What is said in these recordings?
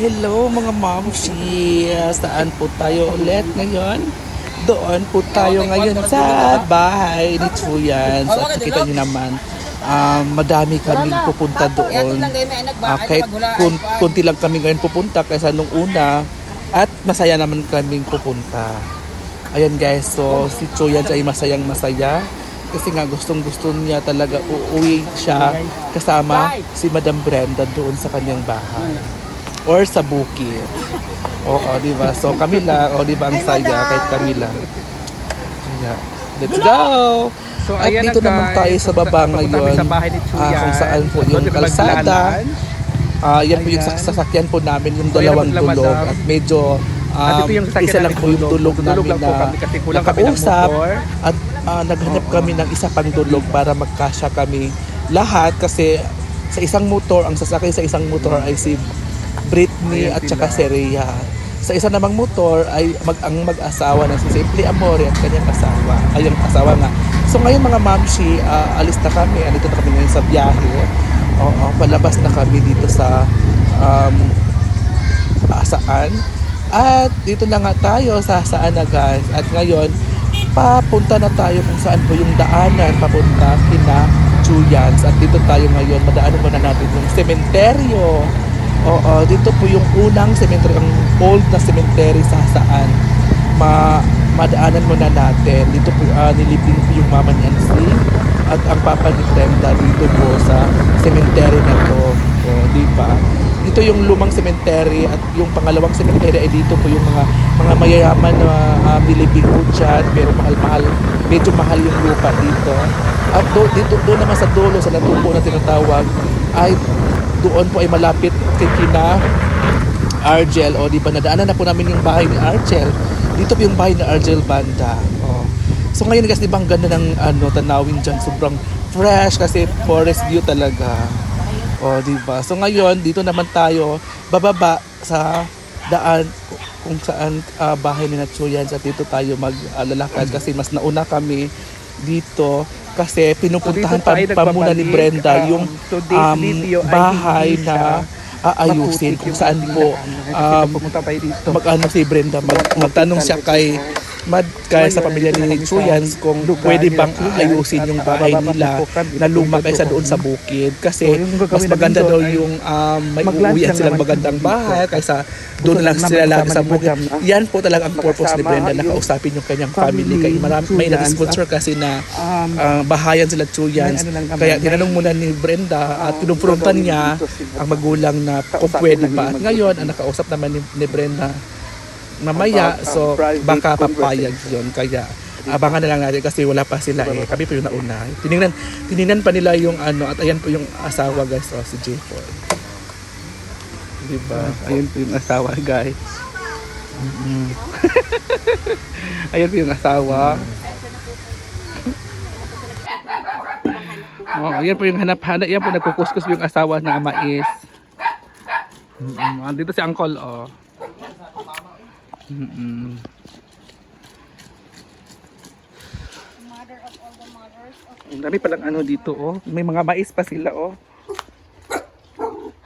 Hello mga mamshi! Saan po tayo ulit ngayon? Doon po tayo ngayon sa bahay ni Chuyan. At nakikita niyo naman, um, madami kami pupunta doon. Ah, kahit kun, kunti lang kami ngayon pupunta kaysa nung una. At masaya naman kaming pupunta. Ayan guys, so si Chuyan ay masayang masaya. Kasi nga gustong gusto niya talaga uuwi siya kasama si Madam Brenda doon sa kanyang bahay or sa bukid. Oo, di ba? So kami lang, o di ba ang saya kahit kami lang. Kaya, let's go! So, At ayan dito na, naman tayo sa baba kami ngayon. sa bahay ni Chuyan. ah, kung saan po yung kami kalsada. Ah, yan po yung sasakyan po namin, yung So, dalawang dulog. ng- At medyo At um, ito yung isa lang po yung dulog. dulog Dulog namin lang po na kami kasi kulang kami ng nakausap. motor. At ah, naghanap kami ng isa pang dulog para magkasya kami lahat kasi sa isang motor, ang sasakay sa isang motor ay si Britney at saka si Rhea. Sa isa namang motor ay mag ang mag-asawa na si Simply Amore at kanyang asawa. Ay, yung asawa nga. So ngayon mga mamshi, ah, alis na kami. Andito na kami ngayon sa biyahe. Oo, palabas na kami dito sa um, saan. At dito na nga tayo sa saan na guys. At ngayon, papunta na tayo kung saan po yung daanan papunta kina Chuyans. At dito tayo ngayon, madaanan muna natin yung sementeryo. Oo, dito po yung unang cemetery, ang old na cemetery sa saan. Ma madaanan muna natin. Dito po ah, nilibing po yung mama ni Ansi at ang papa ni Brenda dito po sa cemetery na to. O, di ba? Dito yung lumang cemetery at yung pangalawang cemetery ay dito po yung mga mga mayayaman na uh, nilibing po dyan pero mahal-mahal medyo mahal yung lupa dito at do, dito doon naman sa dulo sa natubo na tinatawag ay doon po ay malapit kay kina Argel. O di ba nadaanan na po namin yung bahay ni Argel. Dito po yung bahay ni Argel Banda. Oh. so ngayon guys di ba ang ganda ng ano tanawin dyan. Sobrang fresh kasi forest view talaga. Oh di ba? So ngayon dito naman tayo bababa sa daan kung saan ah, bahay ni Natsuyan. At dito tayo maglalakad kasi mas nauna kami dito kasi pinupuntahan So, pa, pa muna ni. Brenda Um, yung um, bahay na aayusin kung saan po um, mag-ano si Brenda mag, magtanong siya kay Mad kay sa pamilya ni Chuyans kung pwede bang ayusin yung bahay nila na luma kaysa doon sa bukid. Kasi mas maganda daw yung um, may uuwian lang silang magandang bahay kaysa doon lang sila kasama sa bukid. Yan po talaga ang purpose ni Brenda na kausapin yung kanyang family. Kay marami, may Chuyans nag-sponsor kasi na Um, ah, bahayan sila Chuyans. Ano lang Kaya tinanong muna ni Brenda at pinumprontan gagawin niya ang magulang na kung pwede pa. At ngayon, ang nakausap naman ni, ni Brenda mamaya, so baka papayag yun. Kaya abangan na lang natin kasi wala pa sila eh. Kami po yung nauna. Tinignan, tinignan pa nila yung ano at ayan po yung asawa guys, oh, si J4. Diba? ayun po yung asawa, guys. ayun po yung asawa. Oh, yan po yung hanap-hanap. Yan po nagkukuskus yung asawa na mais. Mm-mm. Dito si Uncle, oh. Mm-mm. Ang dami palang ano dito, oh. May mga mais pa sila, oh.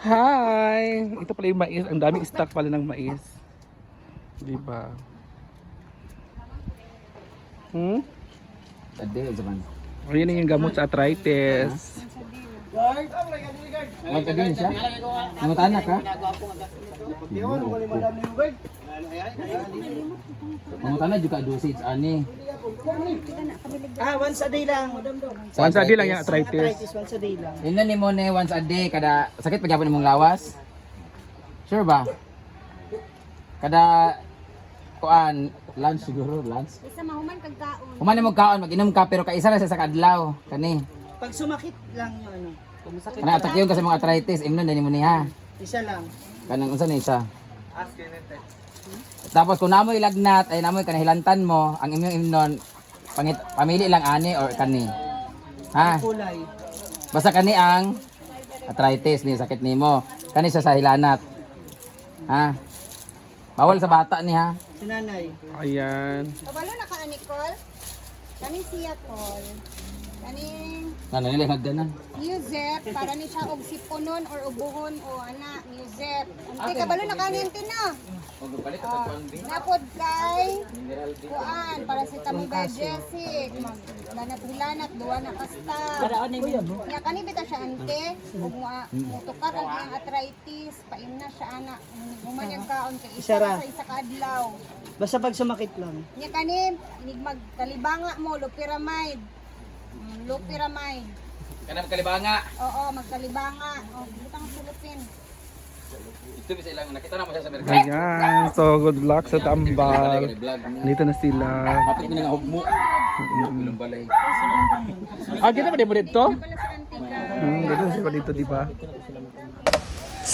Hi! Ito pala yung mais. Ang daming stock pala ng mais. Diba? Hmm? Ade, zaman. Ayun yung gamot sa arthritis. Wag ka din siya? Namatanak ka? Mamatanak juga dosage ani. Ah, once a day lang. Once a day lang yung arthritis. Arthritis, once a day lang. Ino ni mo ne once a day kada sakit pa gyapon imong lawas? Sure ba? Kada kuan lunch siguro lunch. Isa mahuman kag kaon. Human mo kaon mag-inom ka pero kaisa ra sa sa kadlaw kani. Pag sumakit lang yung ano, kung masakit Kana atak yun kasi mga arthritis imnon dani mo niya. isa lang. Kanang unsa ni isa? Tapos kung namoy lagnat ay namoy kanahilantan mo, ang inyong imnon pangit pamili lang ani or kani. Ha? Kulay. Basta kani ang arthritis ni sakit nimo. Kani siya sa hilanat. Ha? Bawal sa bata ni ha. Si nanay. Ayan. Kabalo na ka Nicole? Kani siya tol. Kaning Ano nila hagdanan? music, para ni siya og sipunon or ubuhon o ana, music. Ante kabalo na kanin tina. Napod kay kuan para si Tamo Jessic. Mag lanat-lanat duwa na kasta. Nya kani bita siya ante ug mo tukar ang iyang arthritis, paim na siya ana. Humanyag kaon kay isa Isara. sa isa ka adlaw. Basta pag sumakit lang. Nya kani inig magkalibanga mo loperamide. Mm, Loperamide. Kanang kalibanga. Oo, magkalibanga. Oh, butang sulupin. Ito bisa ilang nakita na mo siya sa merkado. Ayan. So, good luck sa tambal. Dito na sila. Mapit na nga hugmo. Ilong balay. Ah, kita ba dito? Hmm, dito sila dito, di ba?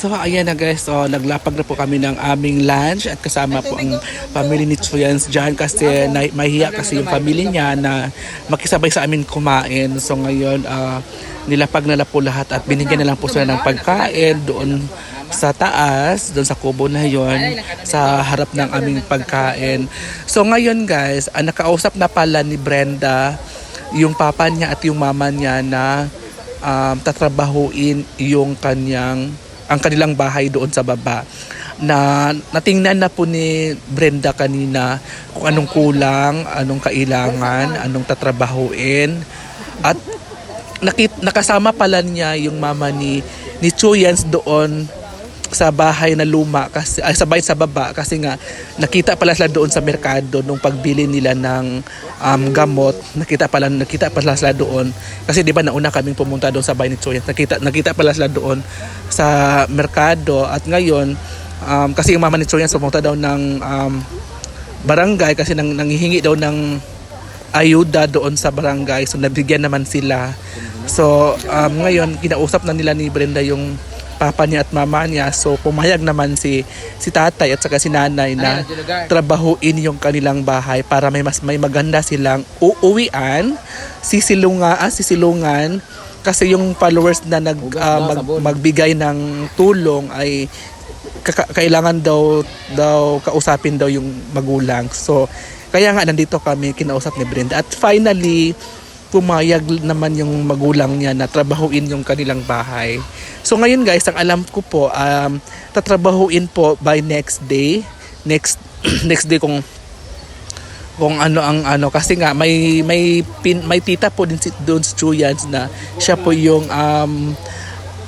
So ayan na guys, so, naglapag na po kami ng aming lunch at kasama po ang family ni Chuyans dyan kasi na, mahiya kasi yung family niya na makisabay sa amin kumain. So ngayon, ah, nilapag na lang po lahat at binigyan na lang po sila ng pagkain doon sa taas, doon sa kubo na yon sa harap ng aming pagkain. So ngayon guys, ah, nakausap na pala ni Brenda yung papa niya at yung mama niya na um, tatrabahuin yung kanyang ang kanilang bahay doon sa baba na natingnan na po ni Brenda kanina kung anong kulang, anong kailangan, anong tatrabahuin. At nakit, nakasama pala niya yung mama ni ni Chuyans doon sa bahay na luma kasi ay sa bahay sa baba kasi nga nakita pala sila doon sa merkado nung pagbili nila ng um, gamot. Nakita pala nakita pala sila doon. Kasi di ba nauna kaming pumunta doon sa bahay ni Choyat nakita nakita pala sila doon sa merkado. At ngayon um, kasi yung mama ni Choyat pumunta daw ng um, barangay kasi nang nanghihingi daw ng ayuda doon sa barangay. So nabigyan naman sila. So um, ngayon kinausap na nila ni Brenda yung papa niya at mama niya. So pumayag naman si si tatay at saka si nanay na trabahuin yung kanilang bahay para may mas may maganda silang uuwian sisilunga ah, sisilungan. Kasi yung followers na nag ah, mag- magbigay ng tulong ay kailangan daw daw kausapin daw yung magulang. So kaya nga nandito kami kinausap ni Brenda. At finally pumayag naman yung magulang niya na trabahuin yung kanilang bahay. So ngayon guys, ang alam ko po um tatrabahuin po by next day. Next next day kung kung ano ang ano kasi nga may may pin, may tita po din si doon si Chuyans na siya po yung um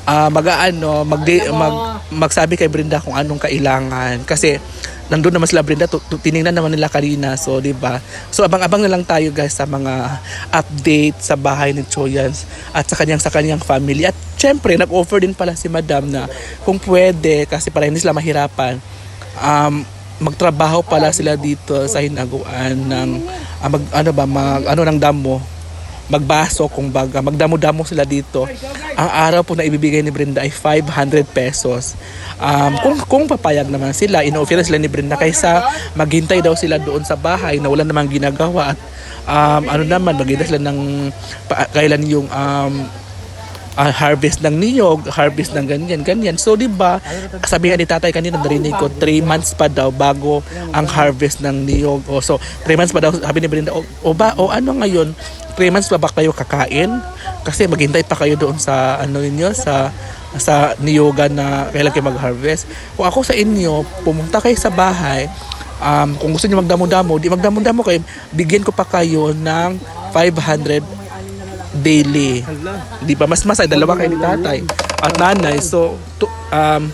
ah mag-aano mag, mag magsabi kay Brenda kung anong kailangan kasi nandun naman sila Brenda tiningnan naman nila kanina so di ba? So abang-abang na lang tayo guys sa mga update sa bahay ni Choyans at sa kanyang sa kanyang family. At syempre nag-offer din pala si Madam na kung pwede kasi para hindi sila mahirapan um magtrabaho pala sila dito sa hinaguan ng ah, mag, ano ba mag ano ng damo magbaso kung baga magdamo-damo sila dito. Ang araw po na ibibigay ni Brenda ay 500 pesos. Um, kung kung papayag naman sila ino-offer sila ni Brenda kaysa maghintay daw sila doon sa bahay na wala namang ginagawa. At um, ano naman maghintay sila ng pa, kailan yung um, ah, harvest ng niyog, harvest ng ganyan, ganyan. So, di ba, sabi nga ni tatay kanina, narinig ko, 3 months pa daw bago ang harvest ng niyog. O, so, 3 months pa daw, sabi ni Brenda, o, o ba, o ano ngayon, 3 months pa ba kayo kakain? Kasi maghintay pa kayo doon sa, ano ninyo, sa sa niyoga na kailan kayo mag-harvest. Kung ako sa inyo, pumunta kayo sa bahay, um, kung gusto niyo magdamo-damo, di magdamo-damo kayo, bigyan ko pa kayo ng 500 daily. Di ba? Mas mas ay dalawa kayo ni tatay at nanay. So, to, um,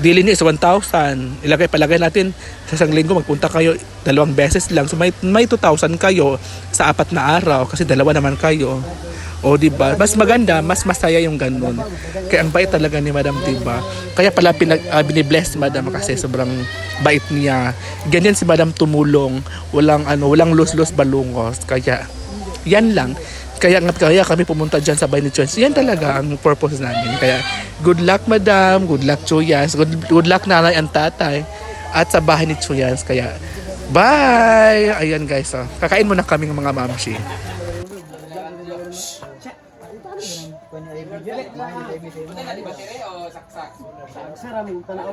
daily niyo is 1,000. Ilagay, palagay natin sa isang linggo, magpunta kayo dalawang beses lang. So, may, may 2,000 kayo sa apat na araw kasi dalawa naman kayo. O, di ba? Mas maganda, mas masaya yung ganun. Kaya ang bait talaga ni Madam, di ba? Kaya pala pinag, uh, binibless si Madam kasi sobrang bait niya. Ganyan si Madam tumulong. Walang, ano, walang lus-lus balungos. Kaya, yan lang. Kaya nga kaya kami pumunta diyan sa ni Chuyans. Yan talaga ang purpose namin. Kaya good luck madam, good luck Chuyans, good, good luck nanay and tatay at sa bahay ni Chuyans. Kaya bye! Ayan guys, oh. kakain muna kaming mga mamshi.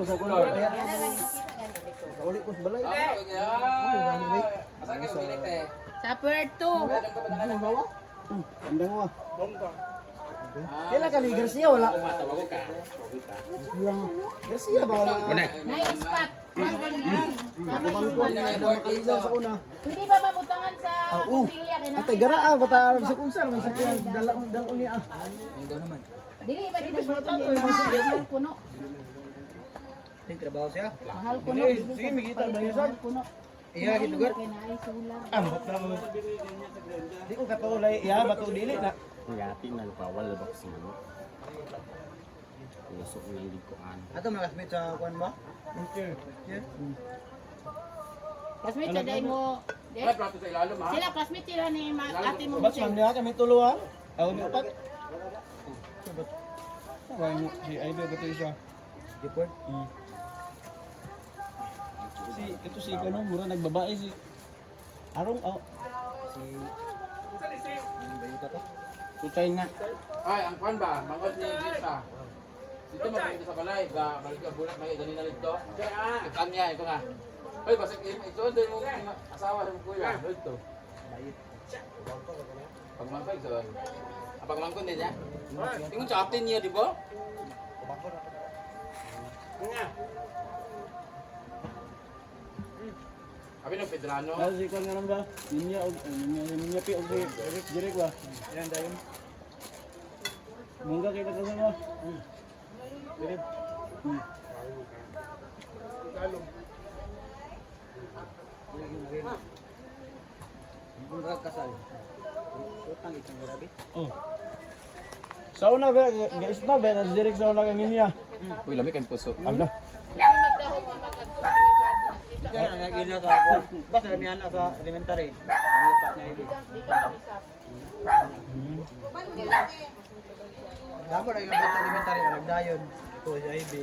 Sa kulo. Kaya Sa Puerto. Andang mo. Kailan ka ni Garcia wala? Yung Garcia ba wala? Wala. May sa una. Hindi ba mabutangan sa Oo. pamilya kina? Ate gara ah bata alam sa kung saan may sakyan dala dala niya. ah. Dili ba dito mahal puno? May trabaho siya. Mahal puno. Sige, mikita ba yun sir? Puno. Iya gitu gar. Na ay. Ambot na mo. Di ko katulay iya bato dili na. Ngati nagpawal ba kasi ano? Lusok ng likuan. Ato mga kasmit sa kuan ba? Okay. Yeah. Classmate sa day mo. Ay, plato sa ilalim ha? Sila classmate sila ni ate mo. Bas man niya kami tuluan. Aw ni upat. Sabay mo si Aibe ba to siya? Dipor. Si ito si kano mura nagbabae si Arong oh. Si Tutay nga. Ay, ang kwan ba? Mangod ni Jita. Dito magpunta sa balay. Ga, balik ka bulat may ganina dito. Ah, ikam niya, ito nga. Ay, basta ito din mo asawa ng kuya. Dito. Pagmangkay so. Ah, pagmangkon din niya. Tingin sa atin niya, di ba? Abi ng Pedrano. Ano si kano nga ba? Ninya og ninya ninya pi og direk ba? Yan dayon. Mungga kita ka sama. Hmm. Direk. Hmm. Mungga kasal. Utang itong grabe. Oh. Sa una ba, guys na ba, direk sa una kang niya. Uy, lamig ang puso. Ala. Nga gina sa ako. Basta niya na sa elementary. Ang ipat na ibig. Damo na yung bata elementary, nagdayon. Ito sa IB.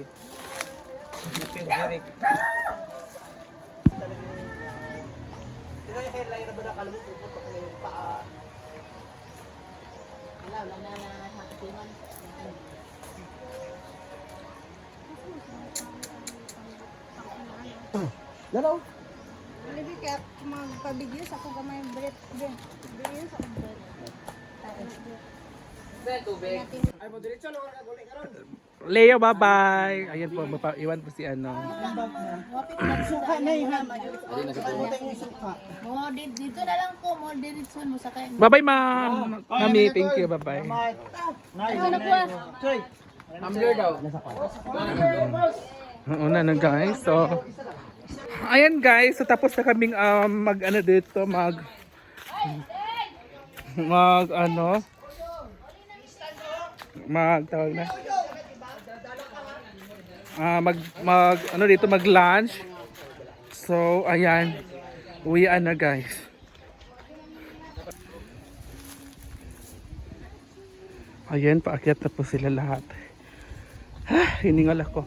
Phil Jeric. Ito yung headline na ba nakalabot ko pa yung paa. Wala, wala na na hakitingan. Libi kaya magpa-videos ako gamay breath din. Videos ako breath. Ay mo diretso lang ka gulik karon. Leo, bye-bye. Ayan po, mapaiwan po si ano. Suka na suka. Mo di- dito na lang po mo diretson mo sa kay. Bye-bye, ma'am. Mami, thank you. Bye-bye. Ano po? Choy. Amler daw. Una na guys. So, ayan guys. So, tapos na kaming um, mag ano dito, mag mag ano? Mag tawag na. Ah, mag mag ano dito mag lunch. So ayan. Uwian na guys. Ayan paakyat na po sila lahat. Ah, hiningal ako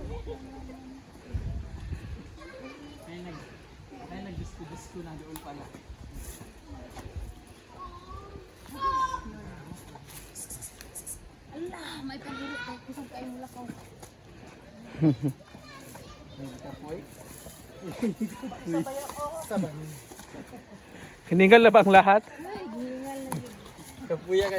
Allah, may pagdiri kay kusang kayo mula ko. hiningal na ba ang lahat? Kapuya